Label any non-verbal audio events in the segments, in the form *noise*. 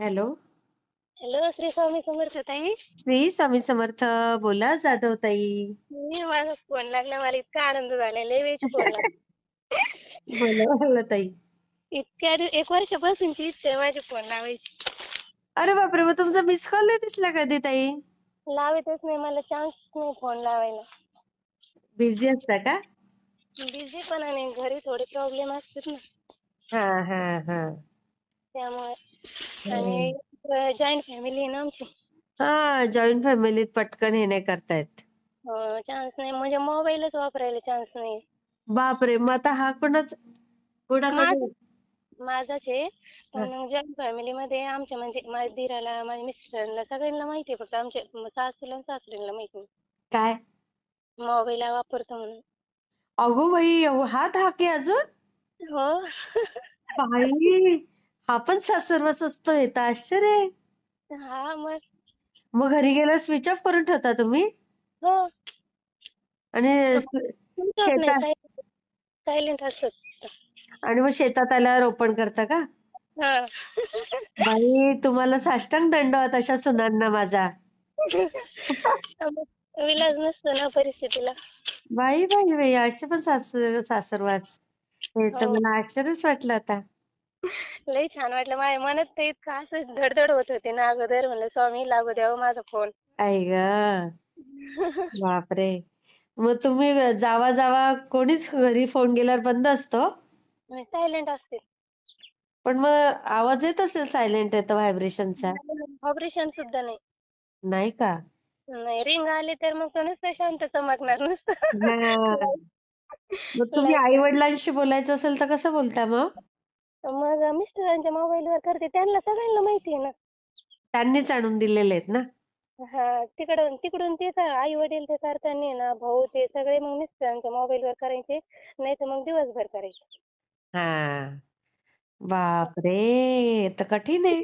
Hello. Hello Shri Swami Samarth ताई. श्री स्वामी समर्थ बोला जाधव ताई मी माझा फोन लागला मला इतका आनंद झाला लय वेळची फोन लागला. बोला बोला ताई. इतक्या दिव- एक वर्षापासूनची इच्छा आहे माझी फोन लावायची. अरे बापरे मग तुमचा मिस कॉल नाही दिसला कधी ताई? लावतच नाही मला चान्स नाही फोन लावायला. बिझी असता का? बिझी पण आणि घरी थोडे प्रॉब्लेम असतात ना. हा हा हा. त्यामुळे आणि जॉईंट फॅमिली आहे ना आमची. हा जॉईंट फॅमिलीत पटकन हे नाही करतायत. चान्स नाही. म्हणजे मोबाईलच वापरायला चान्स नाही. बापरे मग आता हा कोणाच? कोणाकडे माझाच आहे. पण जॉईंट फॅमिली मध्ये आमच्या म्हणजे माझ्या दिराला माझ्या मिस्टरांना सगळ्यांना माहिती आहे. फक्त आमच्या सासूला आणि सासऱ्यांना माहिती नाही काय? मोबाईल वापरतो म्हणून. अगो बाई एव- हा धाके अजून? हो. बाई पण सासरवास असतो हे तर आश्चर्य. हा मग? मग घरी गेल्यावर स्विच ऑफ करून ठेवता तुम्ही? हो. आणि शेतात सायलेंट असत आणि मग शेतात आल्यावर ओपन करता का? हा. बाई तुम्हाला साष्टांग दंडवत अशा सुनांना माझा. *laughs* विलाज नसतो ना परिस्थितीला. बाई बाई बाई असे पण सासर सासरवास. हे तर हो. मला आश्चर्यच वाटलं आता. लई छान वाटलं. माझ्या मनात तर इतकं असं धडधड होत होते ना अगोदर. म्हणलं स्वामी लागू द्यावं माझा फोन. आई ग. *laughs* बापरे. मग तुम्ही जावा जावा कोणीच घरी फोन गेल्यावर बंद असतो? सायलेंट असते. पण मग आवाज येत असेल सायलेंट येतो व्हायब्रेशनचा? ऑपरेशन सुद्धा नाही. नाही का? नाही रिंग आली तर मग तो नुसतं शांत चमकणार नुसतं. मग तुम्ही *laughs* आई वडिलांशी बोलायचं असेल तर कसं बोलता मग? मग मिस्टरांच्या मोबाईल वर करते. त्यांना सगळ्यांना माहिती आहे ना. त्यांनीच आणून दिलेले आहेत ना? हा तिकडून तिकडून तेच आई वडील ते करताना ना भाऊ ते सगळे मग मिस्टरांच्या मोबाईल वर करायचे नाही तर मग दिवसभर करायचे. हा. बापरे! तर कठीण आहे.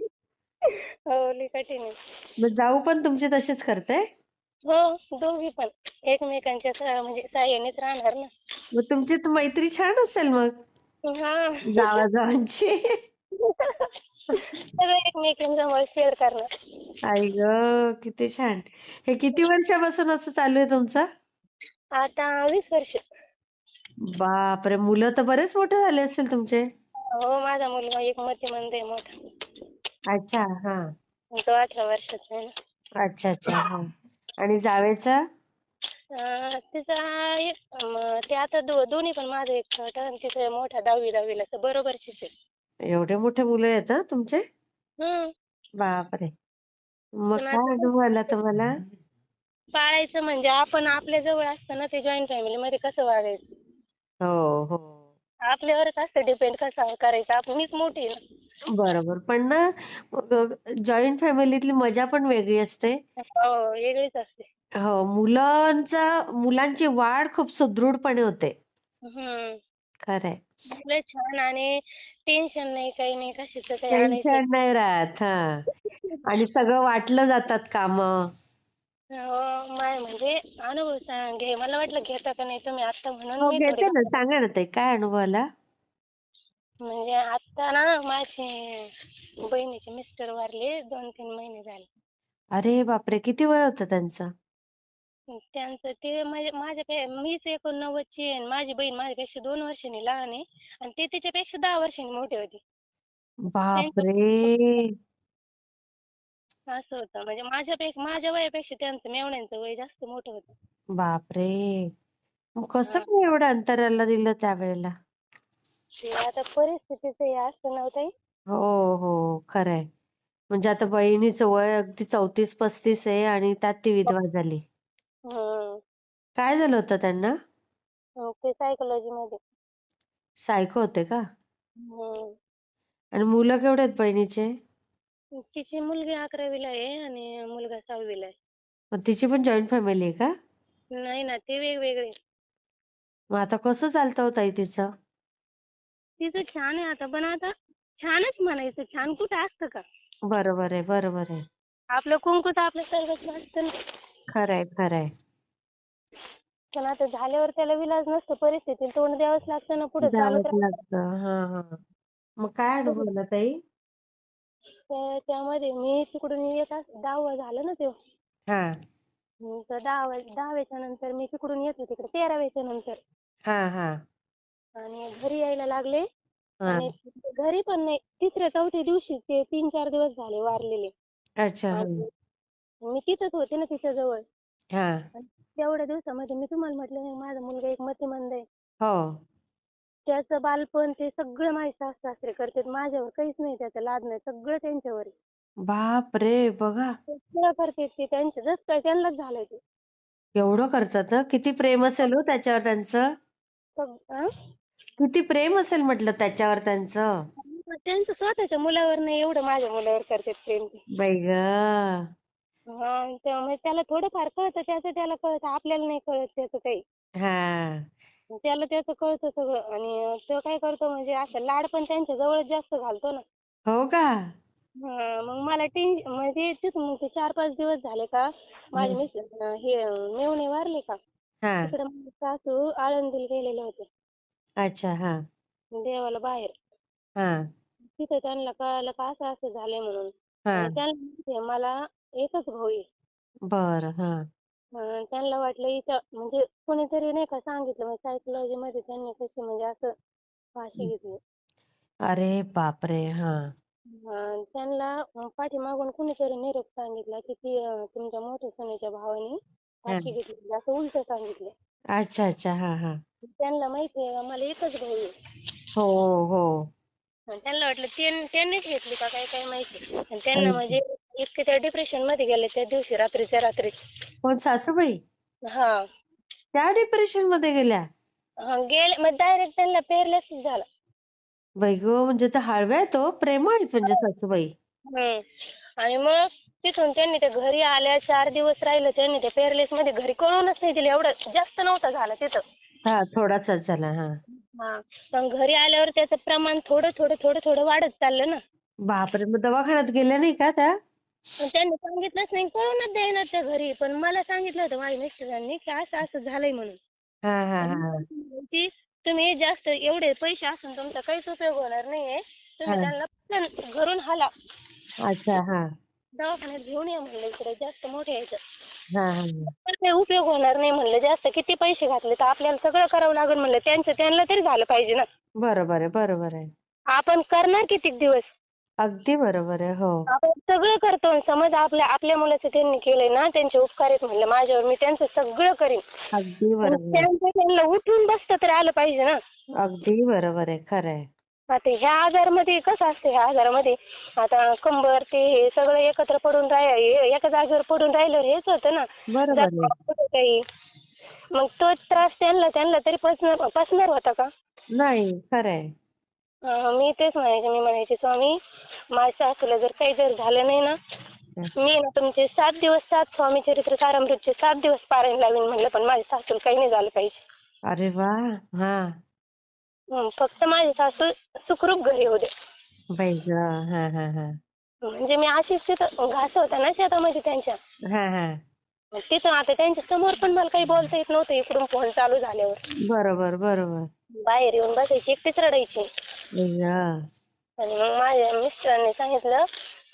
*laughs* हो लई कठीण आहे. मग जाऊ पण तुमची तशीच करते हो दोघी पण. एकमेकांच्या सा- म्हणजे साह्यानेच राहणार ना. मग तुमची तर मैत्री छान असेल मग. हा. जावा जावांची सगळं एकमेकांजवळ शेअर करणार. आई ग किती छान. हे किती वर्षापासून असं चालू आहे तुमचं? आता वीस वर्ष. बापरे मुलं तर बरेच मोठे झाले असतील तुमचे. हो माझा मुलगा एक मतिमंद आहे मोठा. अच्छा हा. तो अठरा वर्षाचा आहे ना. अच्छा अच्छा हा. आणि जावेचा? तिचा एक ते आता दो, दोन्ही पण माझं एक छोटा आणि तिचा मोठा दहावी दहावीला असं बरोबरचीच आहे. एवढे मोठे मुलं आहेत हं तुमचे? हम्म बापरे! मग पण काय आता अनुभव आला तुम्हाला पाळायचं म्हणजे आपण आपल्या जवळ असताना ते जॉईंट फॅमिली मध्ये कसं वागायचं? हो हो. आपल्यावरच असतं डिपेंड कसं करायचं? आपण मीच मोठी आहे ना. बरोबर. पण ना जॉईंट फॅमिलीतली मजा पण वेगळी असते. हो वेगळीच असते. हो मुलांचा मुलांची वाढ खूप सुदृढपणे होते. खरंय. लय छान आणि टेन्शन नाही काही नाही कशाचं काही आणायचं टेन्शन नाही राहत हा. आणि सगळं वाटलं जातात काम. हो माय म्हणजे अनुभव सांग घे. मला वाटलं घेता का नाही तुम्ही आता म्हणून हो मी थोडी घेते ना. सांगा ना ताई काय अनुभव आला? म्हणजे आता ना माझे बहिणीचे मिस्टर वारले दोन तीन महिने झाले. अरे बापरे! किती वय होतं त्यांचं? त्यांचं ते म्हणजे माझ्या मीच एकोणनव्वदची आहे आणि माझी बहीण माझ्यापेक्षा दोन वर्षांनी लहान आहे आणि ते तिच्यापेक्षा दहा वर्षांनी मोठी होती. बापरे! असं होतं. म्हणजे माझ्यापेक्षा माझ्या वयापेक्षा त्यांचं मेवण्यांचं वय जास्त मोठं होतं. बापरे! मग कसं हा. काय एवढं अंतराला दिलं त्यावेळेला? ते आता परिस्थितीचं हे असतं ना हो ताई? हो हो. खरंय. म्हणजे आता बहिणीचं वय अगदी चौतीस पस्तीस आहे आणि त्यात ती विधवा झाली. काय झालं होतं त्यांना? ते सायकोलॉजी मध्ये. सायको होते का? हम्म आणि मुलं केवढे आहेत बहिणीचे? तिची मुलगी अकरावीला आहे आणि मुलगा सहावीला आहे. मग तिची पण जॉईंट फॅमिली आहे का? नाही ना ते वेगवेगळे. मग आता कसं चालतं हो ताई तिचं? तिचं छान आहे आता पण आता छानच म्हणायचं छान कुठं असतं का? बरोबर आहे बरोबर आहे. आपलं कुंकूच आपलं सर्वच असतं ना. खरंय खरंय. पण आता झाल्यावर त्याला विलाज नसतो परिस्थितीला तोंड द्यावंच लागतं ना पुढे चालत लागतं. हा हा. मग काय ताई? तर त्यामध्ये मी तिकडून येत अस दहावा झालं ना ते. हा. हम्म, तर दहावा दहाव्याच्या नंतर मी तिकडून येत होते इकडे तेराव्याच्या नंतर. हा हा. आणि घरी यायला लागले. हा. आणि घरी पण नाही तिसऱ्या चौथ्या दिवशी ते तीन चार दिवस झाले वारलेले. अच्छा हा. आणि मी तिथंच होते ना तिच्या जवळ हा तेवढ्या दिवसामध्ये मी तुम्हाला म्हटलं नाही माझा मुलगा एक मतिमंद आहे. हो. त्याचं बालपण ते सगळं माझे सासू सासरे करतात माझ्यावर काहीच नाही त्याचं लाद नाही सगळं त्यांच्यावर आहे. बाप रे बघा. सगळं करतात ते त्यांच्या जसं काय त्यांनाच झालंय ते. एवढं करतात? किती प्रेम असेल हो त्याच्यावर त्यांचं? सग- अं? किती प्रेम असेल म्हटलं त्याच्यावर त्यांचं? त्यांचं स्वतःच्या मुलावर नाही एवढं माझ्या मुलावर करतात प्रेम ते. बाई ग. हा त्यामुळे त्याला थोडंफार कळतं त्याचं त्याला कळतं आपल्याला नाही कळत त्याचं काही. हा. त्याला त्याचं कळतं सगळं आणि तो काय करतो म्हणजे असं लाड पण त्यांच्या जवळच जास्त घालतो ना. हो का? हा मग मला म्हणजे तिथून मग ते चार पाच दिवस झाले का माझे हं. मिस्टर अं, हे अं, मेव्हणे वारले का हा. तिकडे माझे सासू आळंदीला गेलेले होते. अच्छा हा. देवाला बाहेर. हा. तिथं त्यांना कळालं का असं असं झालंय म्हणून. हा. त्यांना मला एकच भाऊ आहे. बर हा. अं, त्यांना वाटलं इथं म्हणजे कोणीतरी नाही का सांगितलं म्हणजे सायकोलॉजी मध्ये त्यांनी कशी म्हणजे असं फाशी घेतली. अरे बापरे! हा. त्यांना अं, पाठीमागून कोणीतरी निरोप सांगितला की ती अं, तुमच्या मोठ्या सोन्याच्या भावाने फाशी घेतली असं उलट सांगितलं. अच्छा अच्छा. हा हा. त्यांना माहिती आहे मला एकच भाऊ आहे. हो हो. आणि त्यांना वाटलं त्यां- त्यांनीच घेतली का? काय काय माहिती? आणि त्यांना म्हणजे इतके त्या डिप्रेशनमध्ये गेले त्या दिवशी रात्रीच्या रात्री. कोण? सासूबाई? हा. त्या डिप्रेशनमध्ये गेल्या? हा, गेले. मग डायरेक्ट त्यांना पेरलेसच झाला. बाई गो म्हणजे तर हळव्या आहेत हो. प्रेमळ आहेत म्हणजे सासूबाई. हम्म. आणि मग तिथून त्यांनी ते घरी आल्या चार दिवस राहिलं त्यांनी ते पेरलेस मध्ये घरी कळूनच नाही दिलं. एवढं जास्त नव्हतं झालं तिथं. हा थोडासाच झाला हा. हा. पण घरी आल्यावर त्याचं प्रमाण थोडं थोडं थोडं थोडं वाढत चाललं ना. बापरे मग दवाखान्यात गेल्या नाही का त्या? पण त्यांनी सांगितलंच नाही कळूनच देईनात त्या घरी. पण मला सांगितलं होतं माझ्या मिस्टरांनी की असं असं झालंय म्हणून. हा हा हा. तुम्ही जास्त एवढे पैसे असून तुमचा काहीच उपयोग होणार नाहीये. तुम्ही हा. त्यांना पटकन घरून हाला. अच्छा हा. दवाखान्यात घेऊन या म्हणलं इकडे जास्त मोठे यायचं हा हा काही उपयोग होणार नाही म्हणलं. जास्त किती पैसे घातले तर आपल्याला सगळं करावं लागेल म्हणलं. त्यांचं त्यांना तरी झालं पाहिजे ना. बरोबर आहे बरोबर आहे. आपण करणार किती दिवस? अगदी बरोबर आहे हो. आपण सगळं करतो आणि समज आपल्या आपल्या मुलाचं त्यांनी केलंय ना त्यांचे उपकार आहेत म्हणलं माझ्यावर मी त्यांचं सगळं करीन. अगदी बरोबर. त्यांचं त्यांना उठून बसता तरी आलं पाहिजे ना. अगदी बरोबर आहे खरं आहे. आता ह्या आजारामध्ये कसं असतं ह्या आजारामध्ये आता कंबर ते हे सगळं एकत्र पडून राह हे- एका जागेवर पडून राहिल्यावर हेच होतं ना. बरोबर आहे. काही? मग तो त्रास त्यांना त्यांना तरी पचणार पचणार होता का? नाही खरं आहे. मी तेच म्हणायचे मी म्हणायचे स्वामी माझ्या सासूला जर काही जर झालं नाही ना मी ना तुमचे सात दिवस सात स्वामी चरित्र सारामृतचे सात दिवस पारायण लावीन म्हणलं पण माझ्या सासूला काही नाही झालं पाहिजे. अरे वा हा. फक्त माझी सासू सुखरूप घरी होऊ दे. बाई ग हा हा हा. म्हणजे मी अशीच तिथं घास होता ना शेतामध्ये त्यांच्या. हा हा. तिथं आता त्यांच्यासमोर पण मला काही बोलता येत नव्हतं इकडून फोन चालू झाल्यावर. बरोबर बरोबर. बाहेर येऊन बसायची एकटीच रडायची. आणि मग माझ्या मिस्टरांनी सांगितलं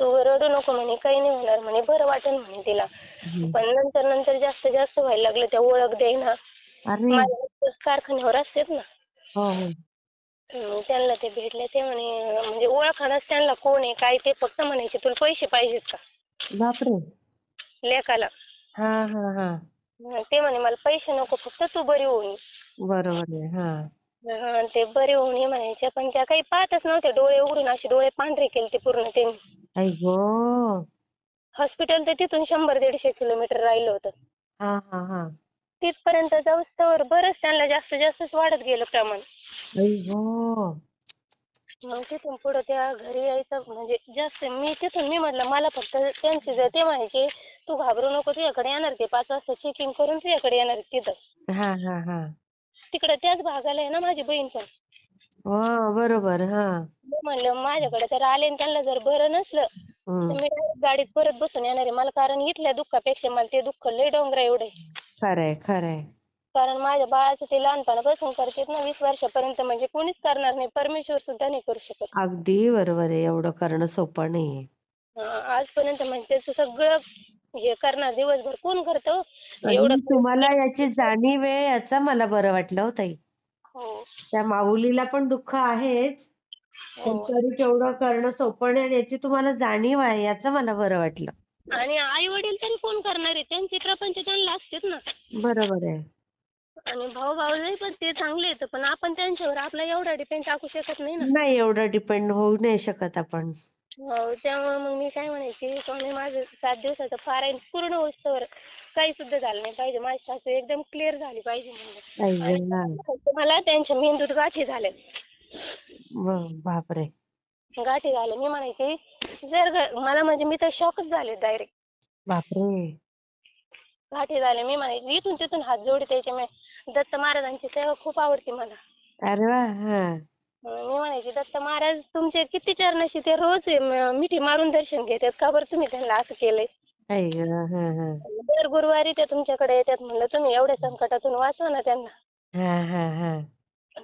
तू रडू नको म्हणे काही नाही होणार म्हणे बरं वाटेल म्हणे तिला. पण नंतर नंतर जास्त जास्त व्हायला लागलं त्या ओळख देईना. अरे. माझ्या मिस्टर कारखान्यावर असतात ना. हो हो. मग त्यांना ते भेटले ते म्हणे म्हणजे ओळखणच त्यांना कोण आहे काय ते फक्त म्हणायचे तुला पैसे पाहिजेत का? बापरे. लेकाला. हा हा हा. मग ते म्हणे मला पैसे नको फक्त तू बरी ये. बरोबर आहे हा. हा, ते बरे होऊन ये म्हणायच्या पण त्या काही पाहतच नव्हत्या डोळे उघडून असे डोळे पांढरे केले ते पूर्ण त्यांनी आई गो हॉस्पिटल तर तिथून शंभर दीडशे किलोमीटर राहिलं होतं. हा हा हा. तिथपर्यंत जाऊस्तवर बरंच त्यांना जास्त जास्तच वाढत गेलं प्रमाण. आई गो मग तिथून पुढं त्या घरी यायचं म्हणजे जास्त मी तिथून मी म्हटलं मला फक्त त्यांचे जर ते म्हणायचे तू घाबरू नको तुझ्याकडे येणार ते पाच वाजता चेकिंग करून तुझ्याकडे येणार तिथं. हा हा हा. तिकडे त्याच भागाला आहे ना माझी बहीण पण. हो बरोबर हा. मी म्हणलं माझ्याकडे तर आले आणि त्यांना जर बरं नसलं तर हम्म मी direct गाडीत परत बसून येणार आहे. मला कारण इथल्या दुःखापेक्षा मला ते दुःख लय डोंगरा एवढे. खरंय खरंय. कारण माझ्या बाळाचं ते लहानपणापासून करतेत ना वीस वर्षापर्यंत म्हणजे कोणीच करणार नाही. परमेश्वर सुद्धा नाही करू शकत. अगदी बरोबर आहे. एवढं करणं सोपं नाहीये. आजपर्यंत म्हणजे त्याचं सगळं हे करणार दिवसभर कोण करतो आणि एवढं तुम्हाला याची जाणीव आहे याचं मला बरं वाटलं हो ताई. हो. त्या माऊलीला पण दुःख आहेच. पण हो तरी तेवढं करणं सोपं नाही आणि याची तुम्हाला जाणीव आहे याचं मला बरं वाटलं. आणि आई वडील तरी कोण करणार आहे? त्यांचे प्रपंच त्यांना असतेच ना. बरोबर आहे. आणि भाऊ भाऊ पण ते चांगले आहेत पण आपण त्यांच्यावर आपला एवढा डिपेंड टाकू शकत नाही ना. नाही एवढं डिपेंड होऊ नाही शकत आपण. हो त्यामुळे मग मी काय म्हणायची स्वामी माझं सात दिवसाचं पारायण पूर्ण होईस्तोवर काही सुद्धा झालं नाही पाहिजे. माझी सासू एकदम क्लिअर झाली पाहिजे म्हणलं मला त्यांच्या मेंदूत गाठी झाल्या. ब- बापरे. गाठी झाल्या. मी म्हणायची जर ग- मला म्हणजे मी तर शॉकच झाले डायरेक्ट बापरे. गाठी झाल्या. मी म्हणायची इथून तिथून हात जोडते त्याच्या दत्त महाराजांची सेवा खूप आवडते मला. अरे वा हा. मी म्हणायची दत्त महाराज तुमचे किती चरणाशी ते रोज मिठी मारून दर्शन घेतात. का बरं तुम्ही त्यांना असं केलंय? हा हा. दर गुरुवारी ते तुमच्याकडे येतात म्हणलं तुम्ही एवढ्या संकटातून वाचवा ना त्यांना. हा हा हा.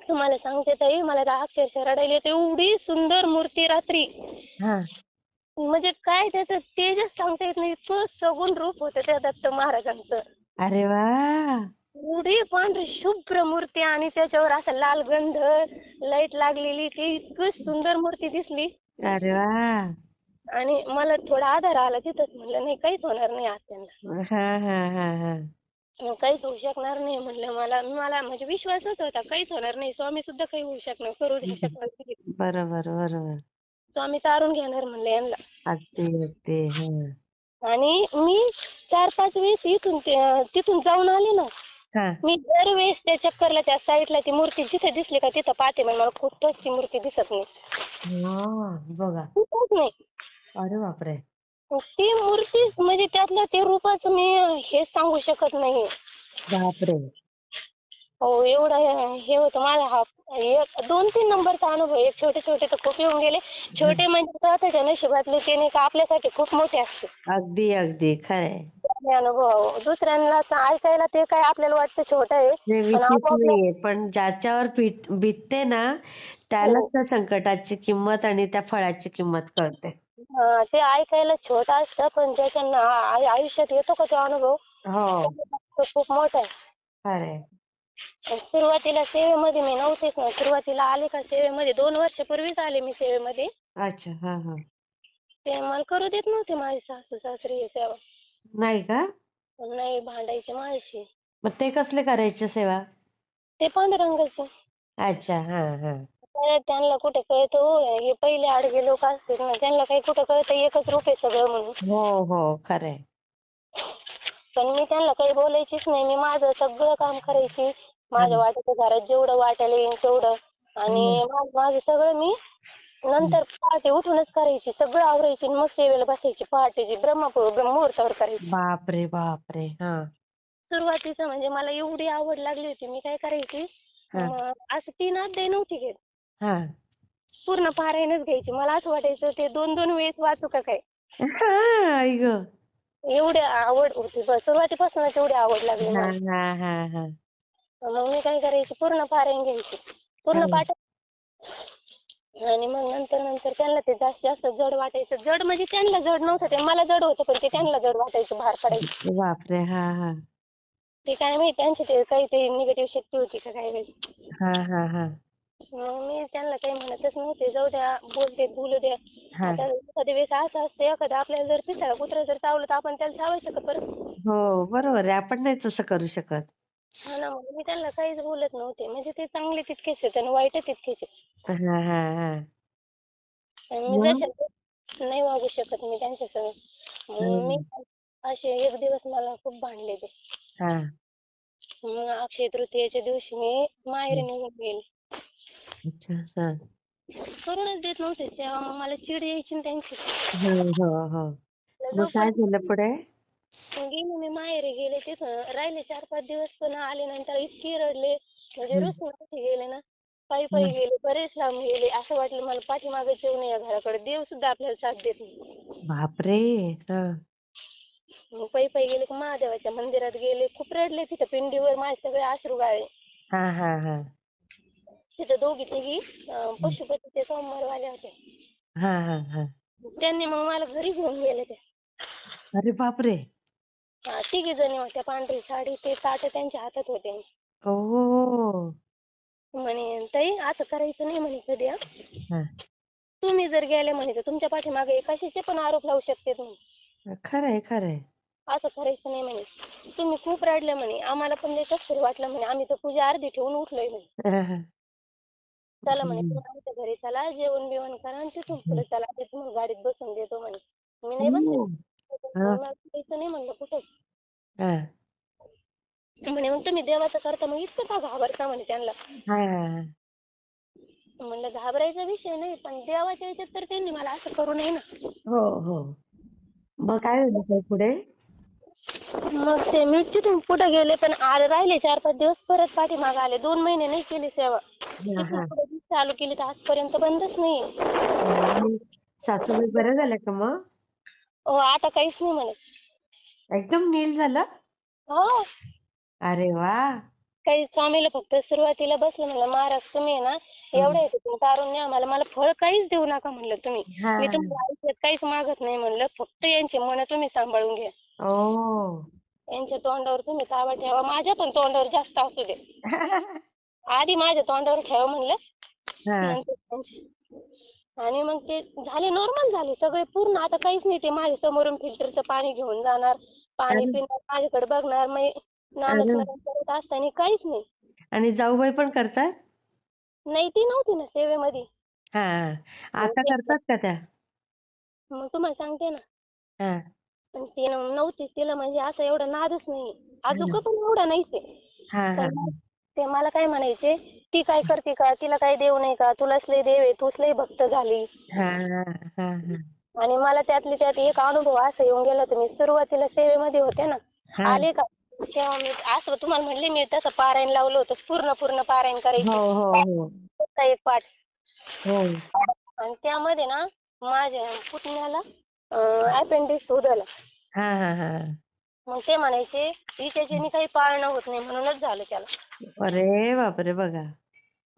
तुम्हाला सांगते ताई मला तर अक्षरशः रडायला येते. एवढी सुंदर मूर्ती रात्री. म्हणजे काय त्याचं तेजच सांगता येत नाही. इतकं सगुण रूप होतं त्या दत्त महाराजांचं. अरे वा! एवढी पांढरी शुभ्र मूर्ती आणि त्याच्यावर असा लाल गंध लाइट लागलेली ती इतकी सुंदर मूर्ती दिसली. अरे वा. आणि मला थोडा आधार आला तिथंच म्हणलं नाही काहीच होणार नाही आज त्यांना हा हा हा हा. मग काहीच होऊ शकणार नाही म्हणलं मला मला म्हणजे विश्वासच होता काहीच होणार नाही स्वामी सुद्धा काही होऊ शकणार करू नाही शकणार नाही. बरोबर बरोबर. स्वामी तारून घेणार म्हणलं यांना. अगदी अगदी हा. आणि मी चार पाच वेळेस इथून ते- तिथून जाऊन आले ना हा. मी दरवेळेस त्या चक्करला त्या साईडला ती मूर्ती जिथे दिसली का तिथं पाहते पण मला कुठंच ती मूर्ती दिसत नाही. हा बघा. नाही. अरे बापरे. ती मूर्ती म्हणजे त्यातलं ते रूपाचं मी हे सांगू शकत नाही बापरे. हो एवढं हे- हे होतं माझा हा एक दोन तीन नंबरचा अनुभव एक छोटे छोटे तर खूप येऊन गेले. छोटे म्हणजे स्वतःच्या नशिबातले ते नाही का आपल्यासाठी खूप मोठे असते. अगदी अगदी. खरंय. हे अनुभव. दुसऱ्यांना ऐकायला ते काय आपल्याला वाटतं छोटं आहे. हे पण नाहीये पण ज्याच्यावर बीत बीतते ना त्यालाच त्या संकटाची किंमत आणि त्या फळाची किंमत कळते. हा, ते ऐकायला छोटं असतं पण ज्याच्या आ- आयुष्यात येतो का तो अनुभव? हो. तो खूप मोठा आहे. आणि सुरुवातीला सेवेमध्ये मी नव्हतेच ना सुरुवातीला आले का सेवेमध्ये दोन वर्षापूर्वीच आले मी सेवेमध्ये. अच्छा हा हा. ते मला करू देत नव्हते माझे सासू सासरे ही सेवा. नाही का? नाही भांडायचे माझ्याशी मग ते कसले करायचे सेवा? ते पांडुरंगाचे अच्छा हा हा. तर त्यांना कुठे कळतं हो हे पहिले आडगे लोक असतात ना त्यांना काही कुठं कळतं एकच रूप आहे सगळं म्हणून. हो हो खरंय. पण मी त्यांना काही बोलायचीच नाही मी माझं सगळं काम करायची. माझ्या वाट्याच्या घरात जेवढं वाटायला येईल तेवढं. आणि माझं सगळं मी नंतर पहाटे उठूनच करायची सगळं आवरायची आणि मग सेवेला बसायची पहाटेची ब्रह्मपूर मुहूर्तावर करायची. बापरे बापरे हा. सुरुवातीचं म्हणजे मला एवढी आवड लागली होती मी काय करायची हा. असं तीन अध्याय नव्हती घेत. हा. पूर्ण पारायणच घ्यायची. मला असं वाटायचं ते दोन दोन वेळेस वाचू का काय? हा, आई ग. एवढी आवड होती बस. सुरुवातीपासूनच एवढी आवड लागली हा मला. हा हा हा. मग मी काय करायची पूर्ण पारायण घ्यायची. पूर्ण. पाठ आणि मग नंतर नंतर त्यांना ते जास्त जास्त जड वाटायचं. जड म्हणजे त्यांना जड नव्हतं ते मला जड होतं पण ते त्यांना जड वाटायचं भार पडायचं. बापरे हा हा. ते काय माहिती त्यांची ते काहीतरी निगेटिव्ह शक्ती होती का काय माहिती. हा हा हा. मग मी त्यांना काही म्हणतच नव्हते जाऊ द्या बोलते बोलू द्या. हा. आता एखाद्या वेळेस असं असतं एखादं आपल्याला जर पिसाळा कुत्रा जर चावलं तर आपण त्याला चावायचं का परत? हो बरोबर आहे आपण नाही तसं करू शकत. हा ना मग मी त्यांना काहीच बोलत नव्हते. म्हणजे ते चांगले तितकेच आहेत आणि वाईट तितकेच आहेत. हा हा हा. आणि मी मग? जशा नाही वागू शकत मी त्यांच्यासंग मग मी असे एक दिवस मला खूप भांडले ते. हा. मग अक्षय तृतीयेच्या दिवशी मी माहेरी निघून गेले. अच्छा हा. करूनच देत नव्हते तेव्हा मग मला चिड यायची ना त्यांची. हो हो हो. मग काय झालं पुढे? मग गेले मी माहेरी गेले तिथं. राहिले चार पाच दिवस पण आले नंतर इतके रडले. म्हणजे. रुसून असे गेले ना. पायी पायी गेले बरेच लांब गेले. असं वाटलं मला पाठीमागे येऊ नये घराकडे. देव सुद्धा आपल्याला साथ देत नाही. बापरे! हा. मग पायी पायी गेले की महादेवाच्या मंदिरात गेले. खूप रडले तिथं पिंडीवर. माझे सगळे अश्रू गाळले हा हा हा. तिथं दोघी तिघी अं, पशुपतीचे सोमवारवाले होते हा हा हा. त्यांनी मग मला घरी घेऊन गेले ते अरे बापरे! तिघी जणी होत्या पांढरी साडी ते ताट त्यांच्या हातात होते. ओ म्हणे ताई असं करायचं नाही म्हणे कधी हं. हा. तुम्ही जर गेले म्हणे तर तुमच्या पाठीमागे कशाचे पण आरोप लावू शकते म्हणे खरंय खरंय. असं करायचं नाही म्हणे. तुम्ही खूप रडले म्हणे. आम्हाला पण लय कसं वाटलं म्हणे. आम्ही तर पूजा अर्धी ठेवून उठलोय म्हणे. चला म्हणे हम्म. तुम्ही आमच्या घरी चला जेवण बिवण करा आणि तिथून पुढे चला. तुम्हाला गाडीत बसून देतो म्हणे. मी नाही बसले. हा. जायचं नाही म्हणलं कुठं? हा, म्हणे मग तुम्ही देवाचं करता मग इतकं का घाबरता? म्हणे त्यांना हा. म्हणलं घाबरायचा विषय नाही पण देवाच्या याच्यात तर त्यांनी मला असं करू नये ना. हो हो. मग काय झालं पुढे? मग ते मी तिथून पुढे गेले पण आले राहिले चार पाच दिवस परत पाठीमागे आले. दोन महिने नाही केली सेवा. हा, तिथून. पुढे जी चालू केली तर आजपर्यंत बंदच आणि सासूबाई बरं झालं का मग? हो आता काहीच नाही म्हणत. एकदम नील झालं? हो. अरे वा. काही स्वामीला फक्त सुरुवातीला बसलं म्हणलं महाराज तुम्ही आहे ना एवढ्या ह्याच्यातून तारून न्या मला मला फळ काहीच देऊ नका म्हणलं तुम्ही. मी तुम्हाला आयुष्यात काहीच मागत नाही म्हणलं फक्त यांची मन तुम्ही सांभाळून घ्या. ओ. यांच्या तोंडावर तुम्ही ताबा ठेवा माझ्या पण तोंडावर जास्त असू दे. *laughs* आधी माझ्या तोंडावर ठेवा म्हणलं नंतर आणि मग ते झाले नॉर्मल झाले. सगळे पूर्ण आता काहीच नाही. ते माझ्या समोरून फिल्टरचं पाणी घेऊन जाणार. पाणी. पिणार माझ्याकडे बघणार मग नामस्मरण करत असताना काहीच नाही. आणि जाऊबाई पण करतात? नाही ती नव्हती ना सेवेमध्ये. हा आता करतात का त्या? मग तुम्हाला सांगते ना. पण ती न- नव्हती तिला म्हणजे असं एवढा नादच नाही अजून पण एवढा नाहीच आहे. ते मला काय म्हणायचे? ती काय करते का? तिला काय देव नाही का? तुलाच लय देव आहे तूच लय भक्त झाली. हा हा हा. हा आणि मला त्यातले त्यात एक अनुभव असा येऊन गेला होता मी सुरुवातीला सेवेमध्ये होते ना. हा. आले का? तेव्हा मी असं तुम्हाला म्हणले मी तसं पारायण लावलं होतं पूर्ण पूर्ण पारायण हो करायची. हो हो फक्त एक पाठ. हो. आणि त्यामध्ये ना माझ्या पुतण्याला अपेंडिक्स उधळला. हा हा हा. मग ते म्हणायचे हिच्याच्याने काही पाळणं होत नाही म्हणूनच झालं त्याला. अरे बापरे बघा.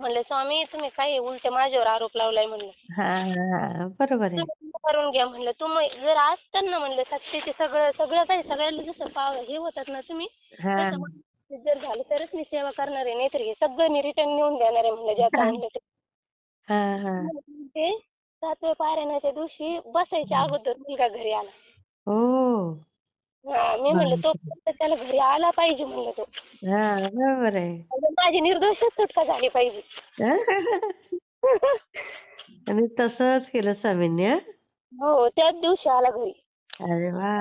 म्हणले स्वामी तुम्ही काय उलट माझ्यावर आरोप लावलाय म्हणलं. हा हा हा बरोबर आहे. तुम्ही करून घ्या म्हणलं. तुम्ही जर असताना म्हणलं सत्तेचे सगळं सगळं काही सगळ्यांना जसं पाव हे होतात ना तुम्ही हा. तसं मला जर झालं तरच मी सेवा करणार आहे नाहीतर हे सगळं मी रिटर्न नेऊन देणार आहे म्हणलं ज्याचं म्हणलं ते. हा हा. ते सातव्या पारायणाच्या दिवशी बसायच्या अगोदर मुलगा घरी आला. हा, मी म्हणलं तो त्याला घरी आला पाहिजे म्हणलं तो. हा बरोबर आहे. म्हणजे माझी निर्दोषच सुटका झाली पाहिजे. आणि तसंच केलं स्वामींनी हं? हो त्याच दिवशी आला घरी. अरे वा.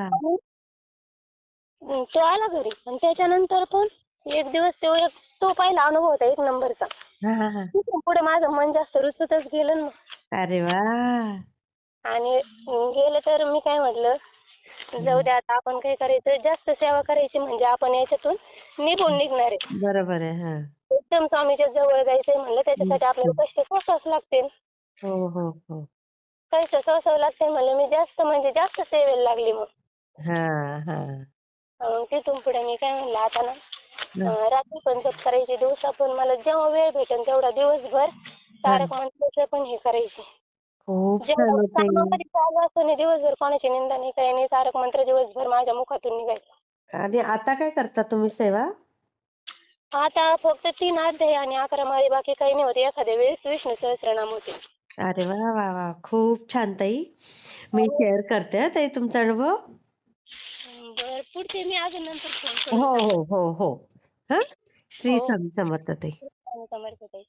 हम्म, तो आला घरी. आणि त्याच्यानंतर पण एक दिवस तो एक तो पहिला अनुभव होता एक नंबरचा. हा हा हा. तिथून पुढे माझं मन जास्त रुसतच गेलं ना. अरे वा. आणि गेलं तर मी काय म्हटलं जाऊ दे आता आपण काय करायचं? जास्त सेवा करायची म्हणजे आपण याच्यातून निघून निघणार आहे. बरोबर आहे हा. एकदम स्वामीच्या जवळ जायचंय म्हणलं त्याच्यासाठी आपल्याला कष्ट सोसावंच लागतील. हो हो हो. कष्ट सोसावं लागतील म्हणलं मी जास्त म्हणजे जास्त सेवेला लागली मग. हा हा. तिथून पुढे मी काय म्हणलं आता ना अं, रात्री पण जप करायची दिवसा पण मला जेव्हा वेळ भेटेल तेवढा दिवसभर तारक मंत्राचं पण हे करायचे. खूप छान होते कामामध्ये चालू दिवसभर कोणाची निंदा नाही काही नाही. तारक मंत्र दिवसभर माझ्या मुखातून निघायचं. आणि आता काय करता तुम्ही सेवा? आता फक्त तीन अध्याय आणि अकरा माळी बाकी काही नाही होते. एखाद्या वेळेस विष्णू सहस्त्रनाम होते. अरे वा वा वा. खूप छान ताई. मी शेअर करते हं ताई तुमचा अनुभव. बर पुढचे मी अजून नंतर फोन हो हो हो हो. हा? श्री हो. स्वामी समर्थ ताई. करेन समर्थ ताई.